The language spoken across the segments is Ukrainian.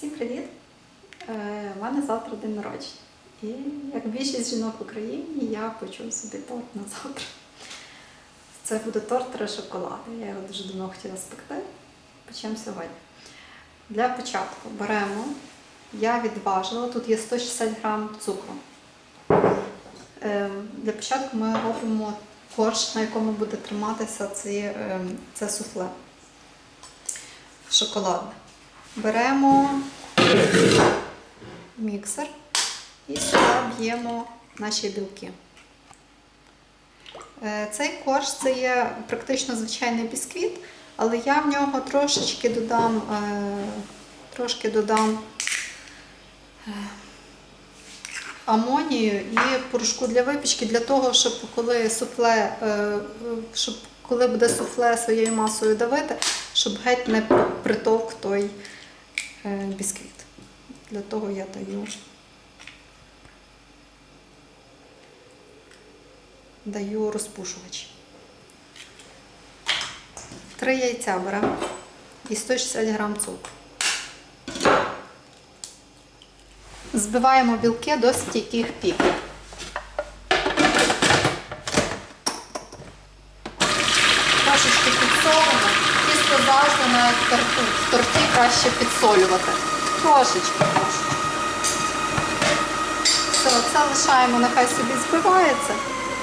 Всім привіт! Е, У мене завтра день народження. І як більшість жінок в Україні, я почув собі торт на завтра. Це буде торт три шоколади. Я його дуже давно хотіла спекти. Печемо сьогодні. Для початку беремо, я відважила, тут є 160 грам цукру. Е, Для початку ми робимо корж, на якому буде триматися це, е, це суфле шоколадне. Беремо міксер і сюди б'ємо наші білки. Е, Цей корж це є практично звичайний бісквіт, але я в нього трошечки додам, е, трошки додам е, амонію і порошку для випічки, для того, щоб коли суфле, щоб коли буде суфле своєю масою давити, щоб геть не притовк той бісквіт. Для того я даю. Даю розпушувач. Три яйця беремо і 160 грам цукру. Збиваємо білки до стійких піків. Краще підсолювати. Трошечки. Все, це лишаємо, нехай собі збивається,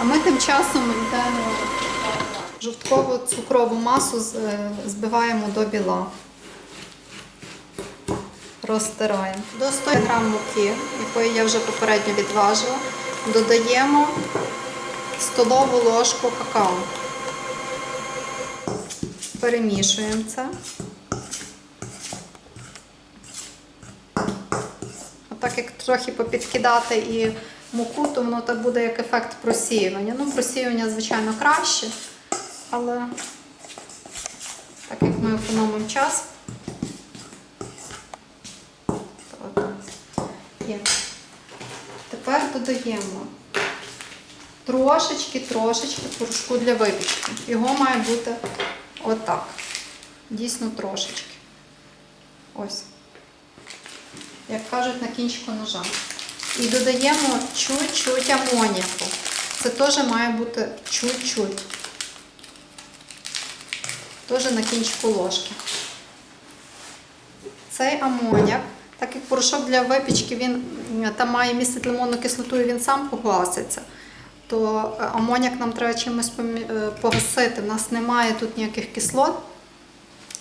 а ми тим часом йдемо жовткову цукрову масу е, збиваємо до біла. Розтираємо. До 100 г муки, якої я вже попередньо відважила, додаємо столову ложку какао. Перемішуємо це. Отак як трохи попідкидати і муку, то воно так буде як ефект просіювання. Ну, просіювання, звичайно, краще, але так як ми економимо час, то. Є. Тепер додаємо трошечки, трошечки порошку для випічки. Його має бути отак. Дійсно трошечки. Ось. Як кажуть, на кінчику ножа. І додаємо чуть-чуть амоніаку. Це теж має бути чуть-чуть. Теж на кінчику ложки. Цей амоняк, так як порошок для випічки, він там має містити лимонну кислоту і він сам погаситься, то е, амоняк нам треба чимось е, погасити. У нас немає тут ніяких кислот,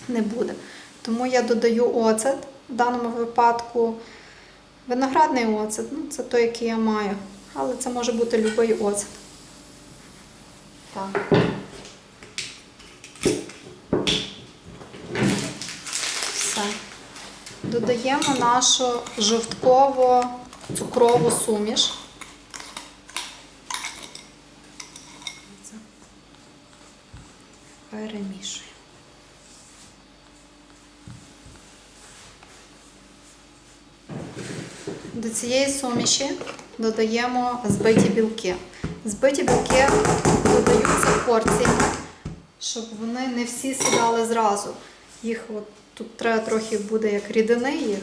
не буде. Тому я додаю оцет в даному випадку. Виноградний оцет, ну це той, який я маю. Але це може бути будь-який оцет. Так. Все. Додаємо нашу жовтково-цукрову суміш. Перемішуємо. До цієї суміші додаємо збиті білки. Збиті білки додаються порціями, щоб вони не всі сідали зразу. Їх от, тут треба трохи буде як рідини.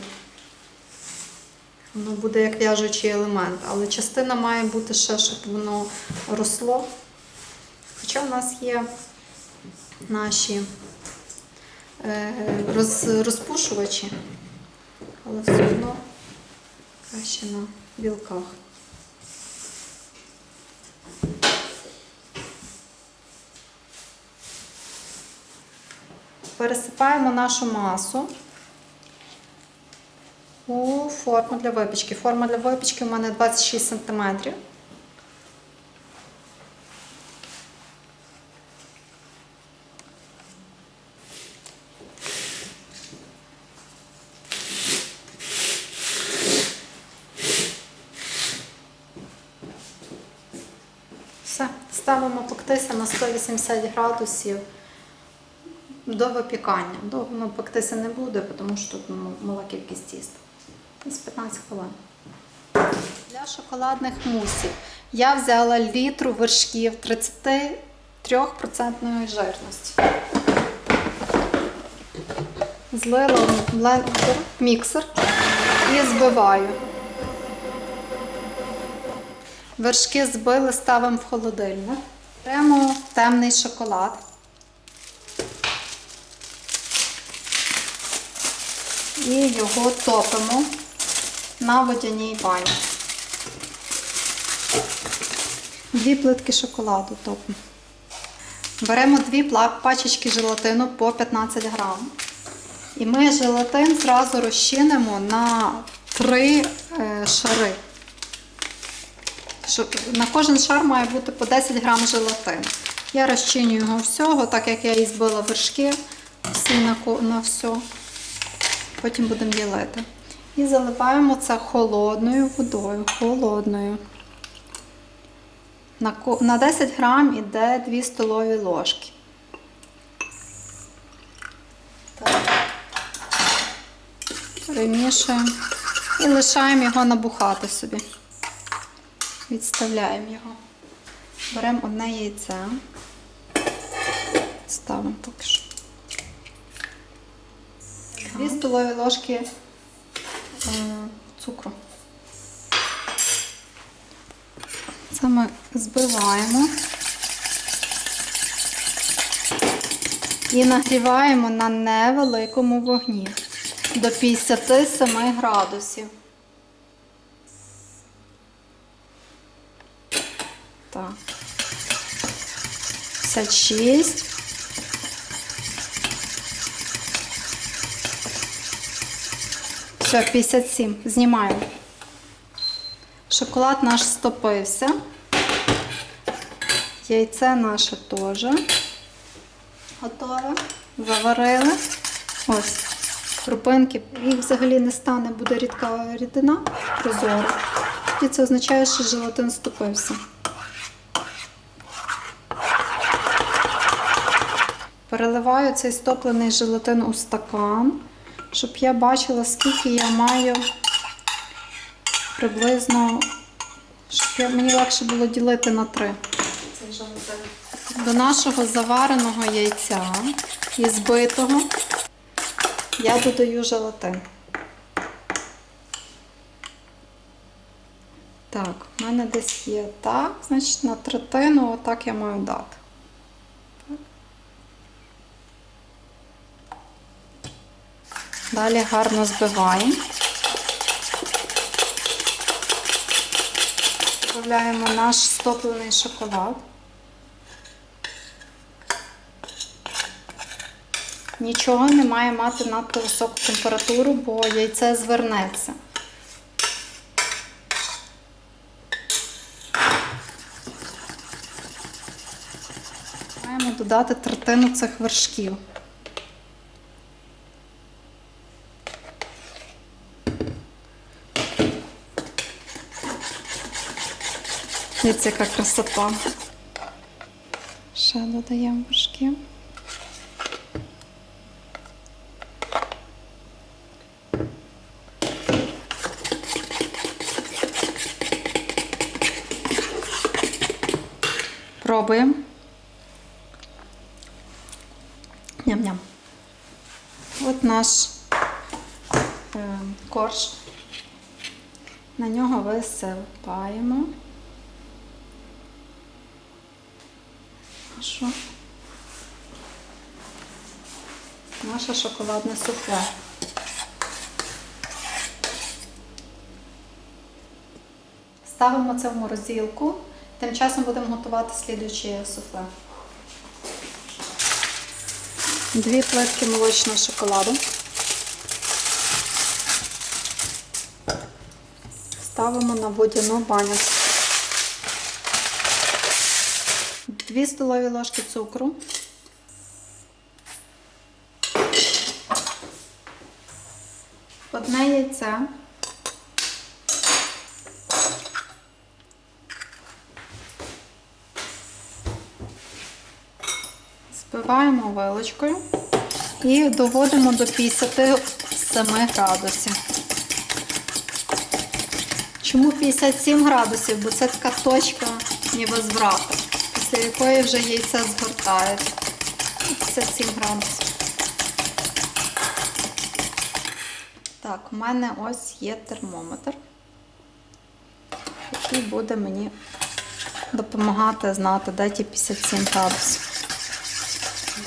Воно буде як в'яжучий елемент, але частина має бути ще, щоб воно росло. Хоча в нас є наші е, роз, розпушувачі, але все одно краще на білках. Пересипаємо нашу масу у форму для випічки. Форма для випічки у мене 26 см. Все, ставимо пектися на 180 градусів до випікання. Довго воно пектися не буде, тому що тут ну, мала кількість тіста. Десь 15 хвилин. Для шоколадних мусів я взяла літру вершків 33% жирності. Злила в блендер, міксер і збиваю. Вершки збили, ставимо в холодильник. Беремо темний шоколад. І його топимо на водяній бані. Дві плитки шоколаду топимо. Беремо дві пачечки желатину по 15 грам. І ми желатин зразу розчинимо на три е, шари. На кожен шар має бути по 10 грам желатину. Я розчиню його всього, так як я і збила вершки всі на, на все. Потім будемо ділити. І заливаємо це холодною водою. Холодною. На, на 10 грам іде 2 столові ложки. Перемішуємо і лишаємо його набухати собі. Відставляємо його. Беремо одне яйце. Ставимо поки що. Дві столові ложки е, цукру. Це ми збиваємо і нагріваємо на невеликому вогні до 57 градусів. Так. 56. Все, 57. Знімаємо. Шоколад наш стопився. Яйце наше теж готове. Заварили. Ось. Крупинки. Їх взагалі не стане, буде рідка рідина прозора. І це означає, що желатин стопився. Переливаю цей стоплений желатин у стакан, щоб я бачила, скільки я маю приблизно, щоб мені легше було ділити на три. До нашого завареного яйця і збитого я додаю желатин. Так, в мене десь є так, значить на третину отак я маю дати. Далі гарно збиваємо. Додаємо наш стоплений шоколад. Нічого не має мати надто високу температуру, бо яйце звернеться. Маємо додати третину цих вершків. Дивіться, яка красота. Ще додаємо вершків. Пробуємо. Ням-ням. От наш е, корж. На нього висипаємо. Нашу, наше шоколадне суфле. Ставимо це в морозилку. Тим часом будемо готувати слідуюче суфле. Дві плитки молочного шоколаду. Ставимо на водяну баню. Дві столові ложки цукру. Одне яйце. Збиваємо вилочкою і доводимо до 57 градусів. Чому 57 градусів? Бо це така точка невозврату, після якої вже яйце згортається. 57 градусів. Так, у мене ось є термометр, який буде мені допомагати знати, де ті 57 градусів.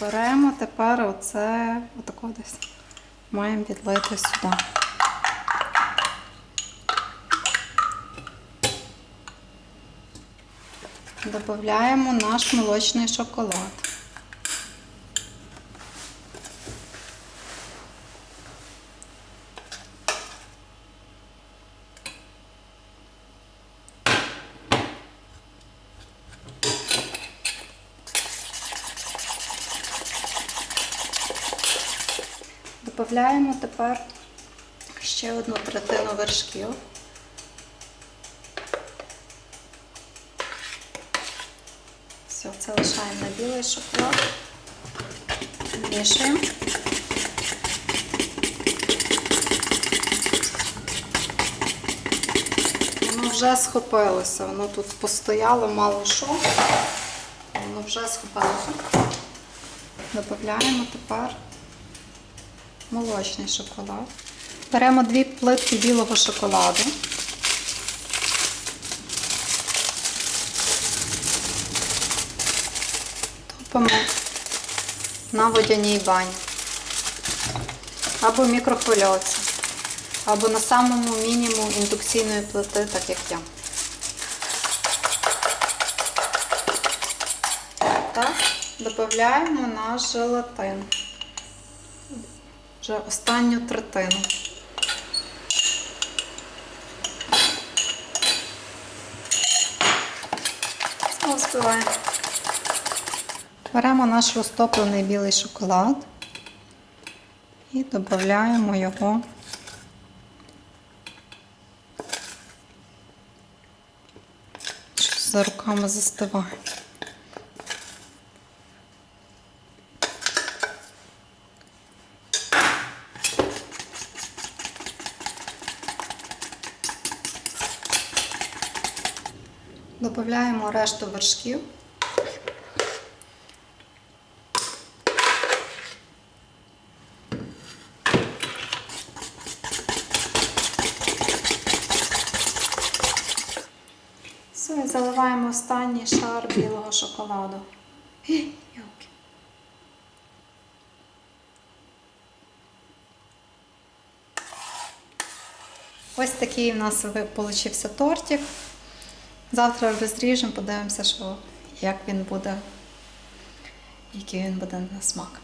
Беремо тепер оце, отако десь. Маємо відлити сюди. Додаємо наш молочний шоколад. Додаємо тепер ще одну третину вершків. Все, це лишаємо на білий шоколад. Мішаємо. Воно вже схопилося, воно тут постояло мало що. Воно вже схопилося. Додаємо тепер молочний шоколад. Беремо дві плитки білого шоколаду. Топимо на водяній бані. Або мікрохвильовці, або на самому мінімуму індукційної плити, так як я. Так, додаємо наш желатин. Вже останню третину. Збиваємо. Беремо наш розтоплений білий шоколад і додаємо його. За руками застиває. Додаємо решту вершків. І заливаємо останній шар білого шоколаду. Ось такий у нас вийшов тортик. Завтра розріжемо, подивимося, що, як він буде, який він буде на смак.